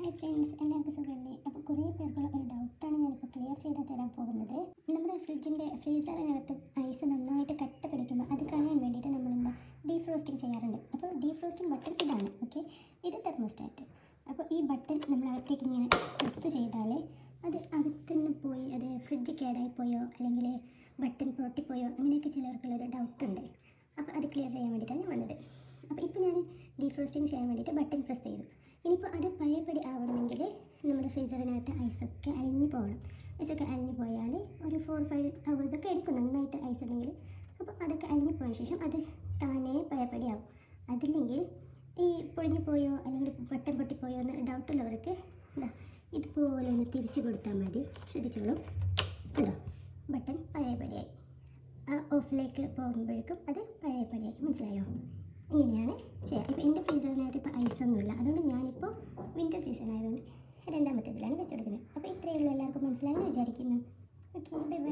Hi friends എല്ലാവർക്കും സുഖമല്ലേ? അപ്പോൾ കുറേ പേർക്കുള്ള ഒരു ഡൗട്ടാണ് ഞാനിപ്പോൾ ക്ലിയർ ചെയ്ത് തരാൻ പോകുന്നത്. നമ്മുടെ ഫ്രിഡ്ജിന്റെ ഫ്രീസറിനകത്ത് ഐസ് നന്നായിട്ട് കട്ട പിടിക്കുമ്പോൾ അത് കളയാൻ വേണ്ടിയിട്ട് നമ്മൾ എന്താ ഡീഫ്രോസ്റ്റിംഗ് ചെയ്യാറുണ്ട്. അപ്പോൾ ഡീഫ്രോസ്റ്റിംഗ് ബട്ടൺ ഇതാണ് ഓക്കെ ഇത് തെർമോസ്റ്റാറ്റ് അപ്പോൾ ഈ ബട്ടൺ നമ്മൾ അകത്തേക്ക് ഇങ്ങനെ പ്രസ് ചെയ്താൽ അത് അകത്തുനിന്ന് പോയി അത് ഫ്രിഡ്ജ് കേടായി പോയോ അല്ലെങ്കിൽ ബട്ടൺ പൊട്ടിപ്പോയോ അങ്ങനെയൊക്കെ ചിലർക്കുള്ളൊരു ഡൗട്ടുണ്ട് അപ്പോൾ അത് ക്ലിയർ ചെയ്യാൻ വേണ്ടിയിട്ടാണ് ഞാൻ വന്നത്. അപ്പോൾ ഇപ്പോൾ ഞാൻ ഡീഫ്രോസ്റ്റിംഗ് ചെയ്യാൻ വേണ്ടിയിട്ട് ബട്ടൺ പ്രസ് ചെയ്തു. ഇനിയിപ്പോൾ അത് പഴയപടി ആവണമെങ്കിൽ നമ്മുടെ ഫ്രീസറിനകത്ത് ഐസൊക്കെ അലിഞ്ഞു പോകണം. ഐസൊക്കെ അലിഞ്ഞു പോയാൽ ഒരു ഫോർ ഫൈവ് ഹവേഴ്സൊക്കെ എടുക്കും നന്നായിട്ട് ഐസ് ഉണ്ടെങ്കിൽ അപ്പോൾ അതൊക്കെ അലിഞ്ഞു പോയ ശേഷം അത് താനേ പഴയപടിയാവും അതില്ലെങ്കിൽ ഈ പൊളിഞ്ഞു പോയോ അല്ലെങ്കിൽ വട്ടം പൊട്ടിപ്പോയോ എന്ന് ഡൗട്ട് ഡൗട്ടുള്ളവർക്ക് എന്താ ഇതുപോലെ ഒന്ന് തിരിച്ചു കൊടുത്താൽ മതി. ശ്രദ്ധിച്ചോളൂ. കണ്ടോ? ബട്ടൺ പഴയപടിയായി ആ ഓഫിലേക്ക് പോകുമ്പോഴേക്കും അത് പഴയപടിയായി മനസ്സിലായോ? ഇങ്ങനെയാണ് ചെയ്യുക ഇപ്പോൾ എന്റെ ഫ്രീസറിനകത്ത് വെച്ചെടുക്കുന്നത്. അപ്പോൾ ഇത്രയേ ഉള്ളൂ. എല്ലാവർക്കും മനസ്സിലായെന്ന് വിചാരിക്കുന്നു. Okay bye bye